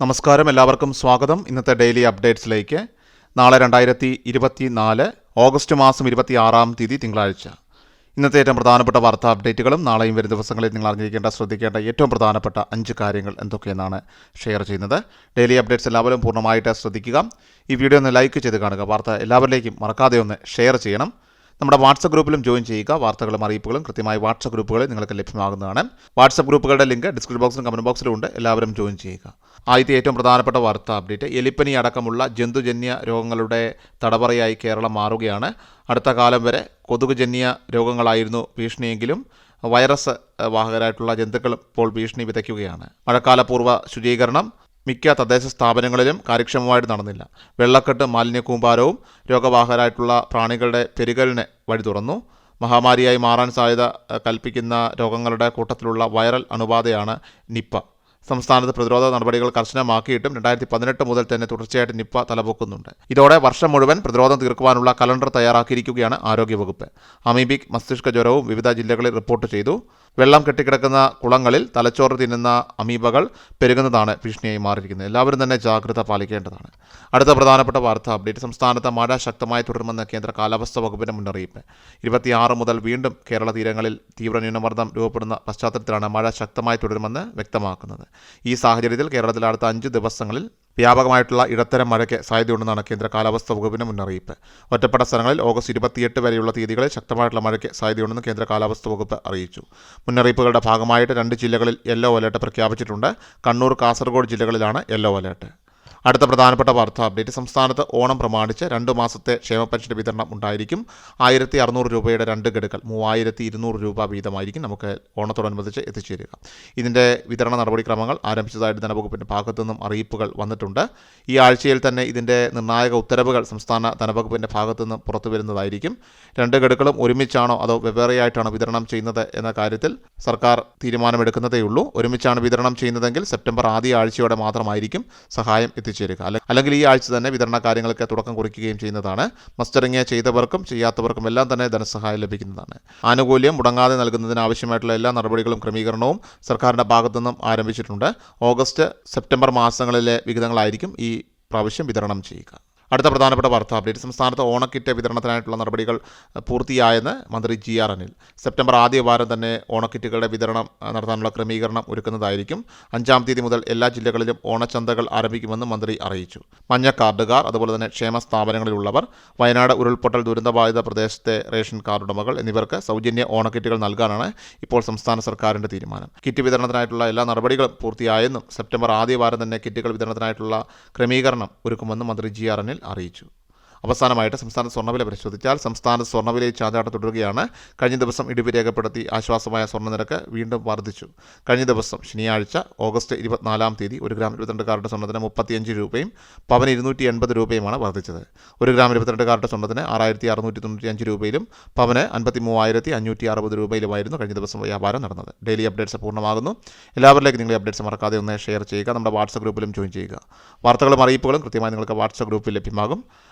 നമസ്കാരം. എല്ലാവർക്കും സ്വാഗതം. ഇന്നത്തെ ഡെയിലി അപ്ഡേറ്റ്സിലേക്ക്. നാളെ രണ്ടായിരത്തി ഇരുപത്തി നാല് ഓഗസ്റ്റ് മാസം ഇരുപത്തി ആറാം തീയതി തിങ്കളാഴ്ച. ഇന്നത്തെ ഏറ്റവും പ്രധാനപ്പെട്ട വാർത്താ അപ്ഡേറ്റുകളും നാളെയും വരും ദിവസങ്ങളിൽ നിങ്ങൾ അറിഞ്ഞിരിക്കേണ്ട ശ്രദ്ധിക്കേണ്ട ഏറ്റവും പ്രധാനപ്പെട്ട അഞ്ച് കാര്യങ്ങൾ എന്തൊക്കെയെന്നാണ് ഷെയർ ചെയ്യുന്നത്. ഡെയിലി അപ്ഡേറ്റ്സ് എല്ലാവരും പൂർണമായിട്ട് ശ്രദ്ധിക്കുക. ഈ വീഡിയോ ഒന്ന് ലൈക്ക് ചെയ്ത് കാണുക. വാർത്ത എല്ലാവരിലേക്കും മറക്കാതെ ഒന്ന് ഷെയർ ചെയ്യണം. നമ്മുടെ വാട്സപ്പ് ഗ്രൂപ്പിലും ജോയിൻ ചെയ്യുക. വാർത്തകളും അറിയിപ്പുകളും കൃത്യമായി വാട്സപ്പ് ഗ്രൂപ്പുകളിൽ നിങ്ങൾക്ക് ലഭ്യമാകുന്നതാണ്. വാട്സപ്പ് ഗ്രൂപ്പുകളുടെ ലിങ്ക് ഡിസ്ക്രിപ്ഷൻ ബോക്സിലും കമന്റ് ബോക്സിലും ഉണ്ട്. എല്ലാവരും ജോയിൻ ചെയ്യുക. ആദ്യത്തെ ഏറ്റവും പ്രധാനപ്പെട്ട വാർത്ത അപ്ഡേറ്റ് എലിപ്പനി അടക്കമുള്ള ജന്തുജന്യ രോഗങ്ങളുടെ തടവറയായി കേരളം മാറുകയാണ്. അടുത്ത കാലം വരെ കൊതുകുജന്യ രോഗങ്ങളായിരുന്നു ഭീഷണിയെങ്കിലും വൈറസ് വാഹകരായിട്ടുള്ള ജന്തുക്കൾ ഇപ്പോൾ ഭീഷണി വിതയ്ക്കുകയാണ്. മഴക്കാലപൂർവ ശുചീകരണം മിക്ക തദ്ദേശ സ്ഥാപനങ്ങളിലും കാര്യക്ഷമമായിട്ട് നടന്നില്ല. വെള്ളക്കെട്ട് മാലിന്യ കൂമ്പാരവും രോഗവാഹകരായിട്ടുള്ള പ്രാണികളുടെ പെരുകലിന് വഴി തുറന്നു. മഹാമാരിയായി മാറാൻ സാധ്യത കൽപ്പിക്കുന്ന രോഗങ്ങളുടെ കൂട്ടത്തിലുള്ള വൈറൽ അണുബാധയാണ് നിപ്പ. സംസ്ഥാനത്ത് പ്രതിരോധ നടപടികൾ കർശനമാക്കിയിട്ടും രണ്ടായിരത്തി പതിനെട്ട് മുതൽ തന്നെ തുടർച്ചയായിട്ട് നിപ്പ തലപൊക്കുന്നുണ്ട്. ഇതോടെ വർഷം മുഴുവൻ പ്രതിരോധം തീർക്കുവാനുള്ള കലണ്ടർ തയ്യാറാക്കിയിരിക്കുകയാണ് ആരോഗ്യവകുപ്പ്. അമീബിക് മസ്തിഷ്ക ജ്വരവും വിവിധ ജില്ലകളിൽ റിപ്പോർട്ട് ചെയ്തു. വെള്ളം കെട്ടിക്കിടക്കുന്ന കുളങ്ങളിൽ തലച്ചോറ് തിന്നുന്ന അമീബകൾ പെരുകുന്നതാണ് ഭീഷണിയായി മാറിയിരിക്കുന്നത്. എല്ലാവരും തന്നെ ജാഗ്രത പാലിക്കേണ്ടതാണ്. അടുത്ത പ്രധാനപ്പെട്ട വാർത്ത അപ്ഡേറ്റ്. സംസ്ഥാനത്ത് മഴ ശക്തമായി തുടരുമെന്ന് കേന്ദ്ര കാലാവസ്ഥാ വകുപ്പിന്റെ മുന്നറിയിപ്പ്. ഇരുപത്തിയാറ് മുതൽ വീണ്ടും കേരള തീരങ്ങളിൽ തീവ്ര ന്യൂനമർദ്ദം രൂപപ്പെടുന്ന പശ്ചാത്തലത്തിലാണ് മഴ ശക്തമായി തുടരുമെന്ന് വ്യക്തമാക്കുന്നത്. ഈ സാഹചര്യത്തിൽ കേരളത്തിൽ അടുത്ത അഞ്ച് ദിവസങ്ങളിൽ വ്യാപകമായിട്ടുള്ള ഇടത്തരം മഴയ്ക്ക് സാധ്യതയുണ്ടെന്നാണ് കേന്ദ്ര കാലാവസ്ഥാ വകുപ്പിന്റെ മുന്നറിയിപ്പ്. ഒറ്റപ്പെട്ട സ്ഥലങ്ങളിൽ ഓഗസ്റ്റ് ഇരുപത്തിയെട്ട് വരെയുള്ള തീയതികളിൽ ശക്തമായിട്ടുള്ള മഴയ്ക്ക് സാധ്യതയുണ്ടെന്ന് കേന്ദ്ര കാലാവസ്ഥാ വകുപ്പ് അറിയിച്ചു. മുന്നറിയിപ്പുകളുടെ ഭാഗമായിട്ട് രണ്ട് ജില്ലകളിൽ യെല്ലോ അലേർട്ട് പ്രഖ്യാപിച്ചിട്ടുണ്ട്. കണ്ണൂർ കാസർഗോഡ് ജില്ലകളിലാണ് യെല്ലോ അലേർട്ട്. അടുത്ത പ്രധാനപ്പെട്ട വാർത്താ. അപ്ഡേറ്റ് സംസ്ഥാനത്ത് ഓണം പ്രമാണിച്ച് രണ്ട് മാസത്തെ ക്ഷേമ പെൻഷൻ വിതരണം ഉണ്ടായിരിക്കും. ആയിരത്തി അറുന്നൂറ് രൂപയുടെ രണ്ട് ഗഡുക്കൾ മൂവായിരത്തി ഇരുന്നൂറ് രൂപ വീതമായിരിക്കും നമുക്ക് ഓണത്തോടനുബന്ധിച്ച് എത്തിച്ചേരുക. ഇതിന്റെ വിതരണ നടപടിക്രമങ്ങൾ ആരംഭിച്ചതായിട്ട് ധനവകുപ്പിന്റെ ഭാഗത്തു നിന്നും അറിയിപ്പുകൾ വന്നിട്ടുണ്ട്. ഈ ആഴ്ചയിൽ തന്നെ ഇതിന്റെ നിർണായക ഉത്തരവുകൾ സംസ്ഥാന ധനവകുപ്പിന്റെ ഭാഗത്തു നിന്നും പുറത്തു വരുന്നതായിരിക്കും രണ്ട് ഗഡുക്കളും ഒരുമിച്ചാണോ അതോ വെവ്വേറെയായിട്ടാണോ വിതരണം ചെയ്യുന്നത് എന്ന കാര്യത്തിൽ സർക്കാർ തീരുമാനമെടുക്കുന്നതേയുള്ളൂ. ഒരുമിച്ചാണ് വിതരണം ചെയ്യുന്നതെങ്കിൽ സെപ്റ്റംബർ ആദ്യ ആഴ്ചയോടെ മാത്രമായിരിക്കും സഹായം എത്തിച്ചേരുക അല്ലെ- അല്ലെങ്കിൽ ഈ ആഴ്ച തന്നെ വിതരണ കാര്യങ്ങൾക്ക് തുടക്കം കുറിക്കുകയും ചെയ്യുന്നതാണ്. മസ്റ്ററിങ് ചെയ്തവർക്കും ചെയ്യാത്തവർക്കും എല്ലാം തന്നെ ധനസഹായം ലഭിക്കുന്നതാണ്. ആനുകൂല്യം മുടങ്ങാതെ നൽകുന്നതിന് ആവശ്യമായിട്ടുള്ള എല്ലാ നടപടികളും ക്രമീകരണവും സർക്കാരിന്റെ ഭാഗത്തു നിന്നും ആരംഭിച്ചിട്ടുണ്ട്. ഓഗസ്റ്റ് സെപ്റ്റംബർ മാസങ്ങളിലെ വിഹിതങ്ങളായിരിക്കും ഈ പ്രാവശ്യം വിതരണം ചെയ്യുക. അടുത്ത പ്രധാനപ്പെട്ട വാർത്ത അപ്ഡേറ്റ്. സംസ്ഥാനത്ത് ഓണക്കിറ്റ് വിതരണത്തിനായിട്ടുള്ള നടപടികൾ പൂർത്തിയായെന്ന് മന്ത്രി ജി ആർ അനിൽ. സെപ്റ്റംബർ ആദ്യ വാരം തന്നെ ഓണക്കിറ്റുകളുടെ വിതരണം നടത്താനുള്ള ക്രമീകരണം ഒരുക്കുന്നതായിരിക്കും. അഞ്ചാം തീയതി മുതൽ എല്ലാ ജില്ലകളിലും ഓണച്ചന്തകൾ ആരംഭിക്കുമെന്ന് മന്ത്രി അറിയിച്ചു. മഞ്ഞ കാർഡുകാർ അതുപോലെ തന്നെ ക്ഷേമ സ്ഥാപനങ്ങളിലുള്ളവർ വയനാട് ഉരുൾപൊട്ടൽ ദുരന്തബാധിത പ്രദേശത്തെ റേഷൻ കാർഡ് ഉടമകൾ എന്നിവർക്ക് സൗജന്യ ഓണക്കിറ്റുകൾ നൽകാനാണ് ഇപ്പോൾ സംസ്ഥാന സർക്കാരിന്റെ തീരുമാനം. കിറ്റ് വിതരണത്തിനായിട്ടുള്ള എല്ലാ നടപടികളും പൂർത്തിയായെന്നും സെപ്റ്റംബർ ആദ്യ വാരം തന്നെ കിറ്റുകൾ വിതരണത്തിനായിട്ടുള്ള ക്രമീകരണം ഒരുക്കുമെന്നും മന്ത്രി ജി ആർ അനിൽ അറിയിച്ചു അവസാനമായിട്ട് സംസ്ഥാന സ്വർണവില പരിശോധിച്ചാൽ സംസ്ഥാന സ്വർണവിലയിൽ ചാഞ്ചാട്ടം തുടരുകയാണ്. കഴിഞ്ഞ ദിവസം ഇടിവ് രേഖപ്പെടുത്തി ആശ്വാസമായ സ്വർണനിരക്ക് വീണ്ടും വർദ്ധിച്ചു. കഴിഞ്ഞ ദിവസം ശനിയാഴ്ച ഓഗസ്റ്റ് ഇരുപത്തിനാലാം തീയതി ഒരു ഗ്രാം ഇരുപത്തിരണ്ട് കാരറ്റ് സ്വർണത്തിന് മുപ്പത്തിയഞ്ച് രൂപയും പവൻ ഇരുന്നൂറ്റി എൺപത് രൂപയുമാണ് വർദ്ധിച്ചത്. ഒരു ഗ്രാം ഇരുപത്തിരണ്ട് കാരറ്റ് സ്വർണത്തിന് ആറായിരത്തി അറുന്നൂറ്റി തൊണ്ണൂറ്റി അഞ്ച് രൂപയിലും പവന് അൻപത്തി മൂവായിരത്തി അഞ്ഞൂറ്റി അറുപത് രൂപയിലുമായിരുന്നു കഴിഞ്ഞ ദിവസം വ്യാപാരം നടന്നത്. ഡെയിലി അപ്ഡേറ്റ്സ് പൂർണമാകുന്നു. എല്ലാവരിലേക്കും നിങ്ങൾ അപ്ഡേറ്റ്സ് മറക്കാതെ ഒന്ന് ഷെയർ ചെയ്യുക. നമ്മുടെ വാട്സപ്പ് ഗ്രൂപ്പിലും ജോയിൻ ചെയ്യുക. വാർത്തകളും അറിയിപ്പുകളും കൃത്യമായി നിങ്ങൾക്ക് വാട്സപ്പ് ഗ്രൂപ്പിൽ ലഭ്യമാകും.